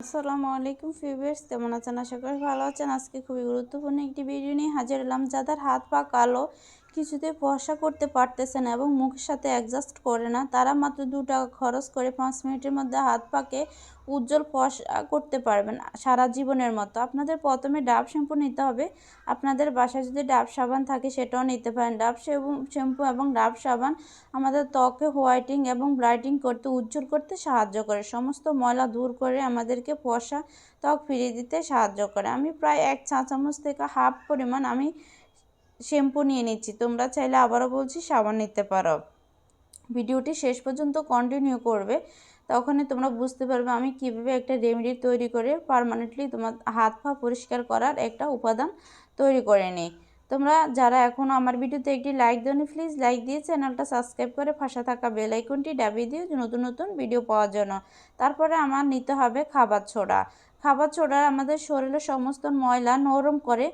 আসসালামু আলাইকুম ফিউবার্স কেমন আছেন? আশা করি ভালো আছেন। আজকে খুবই গুরুত্বপূর্ণ একটি ভিডিও নিয়ে হাজির হলাম। যাদের হাত পা কালো কিছুতে ফর্সা করতে পারতেছে না এবং মুখের সাথে অ্যাডজাস্ট করে না। তারা মাত্র দু টাকা খরচ করে পাঁচ মিনিটের মধ্যে হাত পাকে উজ্জ্বল ফর্সা করতে পারবেন সারা জীবনের মতো। আপনাদের প্রথমে ডাব শ্যাম্পু নিতে হবে। আপনাদের বাসায় যদি ডাব সাবান থাকে সেটাও নিতে পারেন। ডাব শ্যাম্পু এবং ডাব সাবান আমাদের ত্বকে হোয়াইটিং এবং ব্রাইটিং করতে, উজ্জ্বল করতে সাহায্য করে। সমস্ত ময়লা দূর করে আমাদেরকে ফর্সা ত্বক ফিরিয়ে দিতে সাহায্য করে। আমি প্রায় এক চা চামচ থেকে হাফ পরিমাণ আমি শ্যাম্পু নিয়ে নিচ্ছি। তোমরা চাইলে আবারও বলছি সাবান নিতে পারো। ভিডিওটি শেষ পর্যন্ত কন্টিনিউ করবে। তখনই তোমরা বুঝতে পারবে আমি কীভাবে একটা রেমেডি তৈরি করে পারমানেন্টলি তোমার হাত পা পরিষ্কার করার একটা উপাদান তৈরি করে নিই। তোমরা যারা এখনও আমার ভিডিওতে একটি লাইক দেওনি প্লিজ লাইক দিয়ে চ্যানেলটা সাবস্ক্রাইব করে ফাঁসা থাকা বেল আইকনটি ডাবিয়ে দিও নতুন নতুন ভিডিও পাওয়ার জন্য। তারপরে আমার নিতে হবে খাবার ছোড়া। খাবার ছোড়া আমাদের শরীরের সমস্ত ময়লা নরম করে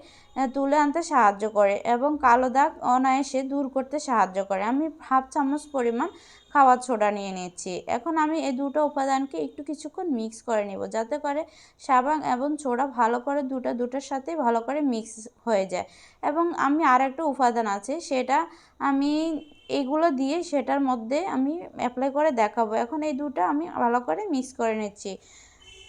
তুলে আনতে সাহায্য করে এবং কালো দাগ অনায়াসে দূর করতে সাহায্য করে। আমি হাফ চামচ পরিমাণ খাবার ছোড়া নিয়ে নিচ্ছি। এখন আমি এই দুটো উপাদানকে একটু কিছুক্ষণ মিক্স করে নিব যাতে করে সাবান এবং ছোড়া ভালো করে দুটো দুটোর সাথে ভালো করে মিক্স হয়ে যায়। এবং আমি আর একটা উপাদান আছে, সেটা আমি এগুলো দিয়ে সেটার মধ্যে আমি অ্যাপ্লাই করে দেখাবো। এখন এই দুটো আমি ভালো করে মিক্স করে নিচ্ছি।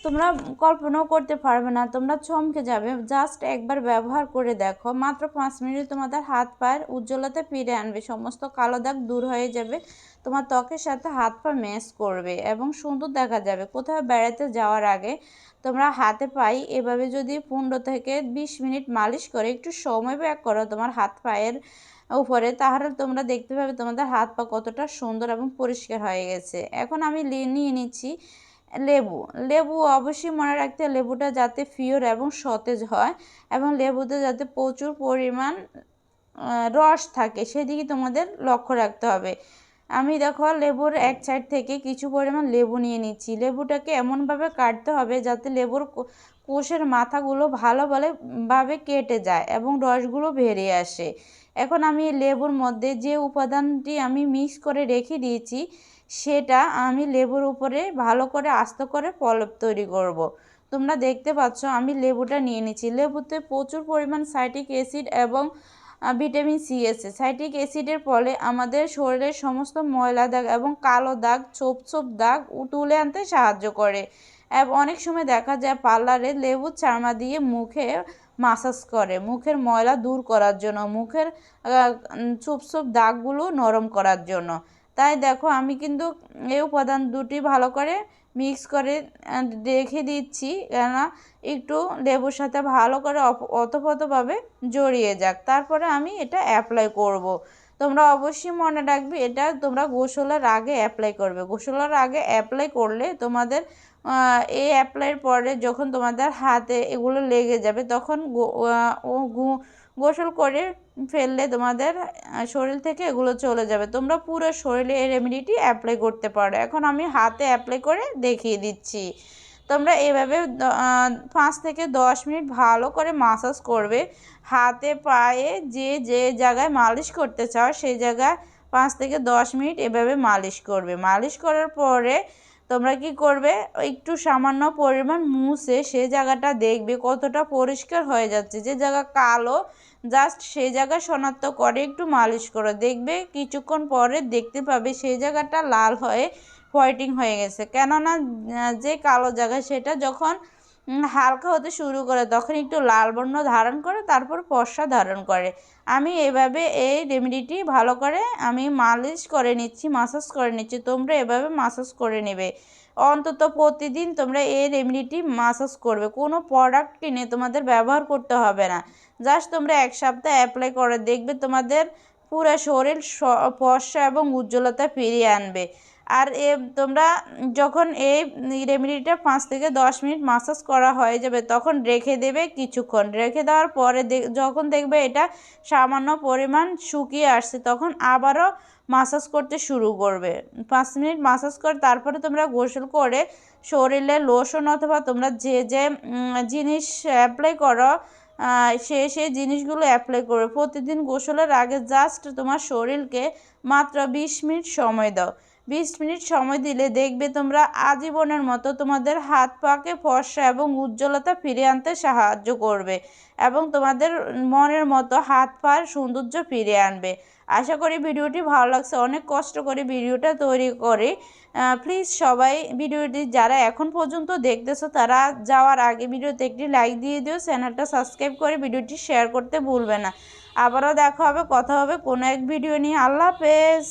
তোমরা কল্পনাও করতে পারবে না, তোমরা চমকে যাবে। জাস্ট একবার ব্যবহার করে দেখো। মাত্র পাঁচ মিনিট তোমাদের হাত পায়ের উজ্জ্বলতা ফিরে আনবে। সমস্ত কালো দাগ দূর হয়ে যাবে। তোমার ত্বকের সাথে হাত পা ম্যাশ করবে এবং সুন্দর দেখা যাবে। কোথাও বেড়াতে যাওয়ার আগে তোমরা হাতে পাই এভাবে যদি পনেরো থেকে বিশ মিনিট মালিশ করে, একটু সময় ব্যাক করো তোমার হাত পায়ের উপরে, তাহলে তোমরা দেখতে পাবে তোমাদের হাত পা কতটা সুন্দর এবং পরিষ্কার হয়ে গেছে। এখন আমি নিয়ে নিচ্ছি লেবু। লেবু অবশ্যই মনে রাখতে লেবুটা যাতে ফিওর এবং সতেজ হয় এবং লেবুতে যাতে প্রচুর পরিমাণ রস থাকে, সেদিকে তোমাদের লক্ষ্য রাখতে হবে। আমি দেখো লেবুর এক সাইড থেকে কিছু পরিমাণ লেবু নিয়ে নিচ্ছি। লেবুটাকে এমনভাবে কাটতে হবে যাতে লেবুর কোষের মাথাগুলো ভালোভাবে কেটে যায় এবং রসগুলো বেরিয়ে আসে। এখন আমি লেবুর মধ্যে যে উপাদানটি আমি মিক্স করে রেখে দিয়েছি, সেটা আমি লেবুর উপরে ভালো করে আস্ত করে পলপ তৈরি করব। তোমরা দেখতে পাচ্ছ আমি লেবুটা নিয়ে নিচ্ছি। লেবুতে প্রচুর পরিমাণ সাইটিক অ্যাসিড এবং ভিটামিন সি আছে। সাইটিক অ্যাসিডের ফলে আমাদের শরীরের সমস্ত ময়লা দাগ এবং কালো দাগ, ছোপ ছোপ দাগ তুলে আনতে সাহায্য করে। এবং, অনেক সময় দেখা যায় পার্লারে লেবুর চামড়া দিয়ে মুখে মাসাজ করে। মুখের ময়লা দূর করার জন্য, মুখের ছোপ ছোপ দাগগুলো নরম করার জন্য। তাই দেখো আমি কিন্তু এই উপাদান দুটি ভালো করে মিক্স করে রেখে দিচ্ছি। কেননা একটু লেবুর সাথে ভালো করে অতপতভাবে জড়িয়ে যাক। তারপরে আমি এটা অ্যাপ্লাই করব। তোমরা অবশ্যই মনে রাখবে, এটা তোমরা গোসলের আগে অ্যাপ্লাই করবে। গোসলের আগে অ্যাপ্লাই করলে তোমাদের এই অ্যাপ্লাইয়ের পরে যখন তোমাদের হাতে এগুলো লেগে যাবে, তখন গোসল করে ফেললে তোমাদের শরীর থেকে এগুলো চলে যাবে। তোমরা পুরো শরীরে এই রেমেডিটি অ্যাপ্লাই করতে পারো। এখন আমি হাতে অ্যাপ্লাই করে দেখিয়ে দিচ্ছি। তোমরা এভাবে পাঁচ থেকে দশ মিনিট ভালো করে মাসাজ করবে। হাতে, পায়ে যে যে জায়গায় মালিশ করতে চাও, সেই জায়গায় পাঁচ থেকে দশ মিনিট এভাবে মালিশ করবে। মালিশ করার পরে তোমরা কি করবে? একটু সামান্য পরিমাণ মুছে সে জায়গাটা দেখবে কতটা পরিষ্কার হয়ে যাচ্ছে। যে জায়গা কালো জাস্ট সেই জায়গা শনাক্ত করে একটু মালিশ করো। দেখবে কিছুক্ষণ পরে দেখতে পাবে সেই জায়গাটা লাল হয়ে হোয়াইটিং হয়ে গেছে। কেননা যে কালো জায়গা সেটা যখন হালকা হতে শুরু করে, তখন একটু লাল বর্ণ ধারণ করে, তারপর পশা ধারণ করে। আমি এভাবে এই রেমেডিটি ভালো করে, আমি মালিশ করে নিচ্ছি মাসাজ করে নিচ্ছি, তোমরা এভাবে মাসাজ করে নেবে। অন্তত প্রতিদিন তোমরা এই রেমেডিটি মাসাজ করবে, কোনো প্রোডাক্ট কিনে তোমাদের ব্যবহার করতে হবে না। জাস্ট তোমরা এক সপ্তাহ অ্যাপ্লাই করে, দেখবে তোমাদের পুরো শরীর ফর্সা এবং উজ্জ্বলতা ফিরিয়ে আনবে। আর এ তোমরা যখন এই রেমেডিটা পাঁচ থেকে দশ মিনিট মাসাজ করা হয়ে যাবে, তখন রেখে দেবে কিছুক্ষণ। রেখে দেওয়ার পরে যখন দেখবে এটা সামান্য পরিমাণ শুকিয়ে আসছে, তখন আবারও মাসাজ করতে শুরু করবে। পাঁচ মিনিট মাসাজ করে তারপরে তোমরা গোসল করে শরীরে লোশন অথবা তোমরা যে যে জিনিস অ্যাপ্লাই করো সে সেই জিনিসগুলো অ্যাপ্লাই করবে। প্রতিদিন গোসলের আগে জাস্ট তোমার শরীরকে মাত্র বিশ মিনিট সময় দাও। বিশ মিনিট সময় দিলে দেখবে তোমরা আজীবনের মতো তোমাদের হাত পাকে ফর্সা এবং উজ্জ্বলতা ফিরে আনতে সাহায্য করবে এবং তোমাদের মনের মতো হাত পার সৌন্দর্য ফিরে আনবে। আশা করি ভিডিওটি ভালো লাগছে। অনেক কষ্ট করে ভিডিওটা তৈরি করে। প্লিজ সবাই ভিডিওটি যারা এখন পর্যন্ত দেখতেছো, তারা যাওয়ার আগে ভিডিওতে একটি লাইক দিয়ে দিও, চ্যানেলটা সাবস্ক্রাইব করে ভিডিওটি শেয়ার করতে ভুলবে না। আবারও দেখা হবে, কথা হবে কোনো এক ভিডিও নিয়ে। আল্লাহ হাফেজ!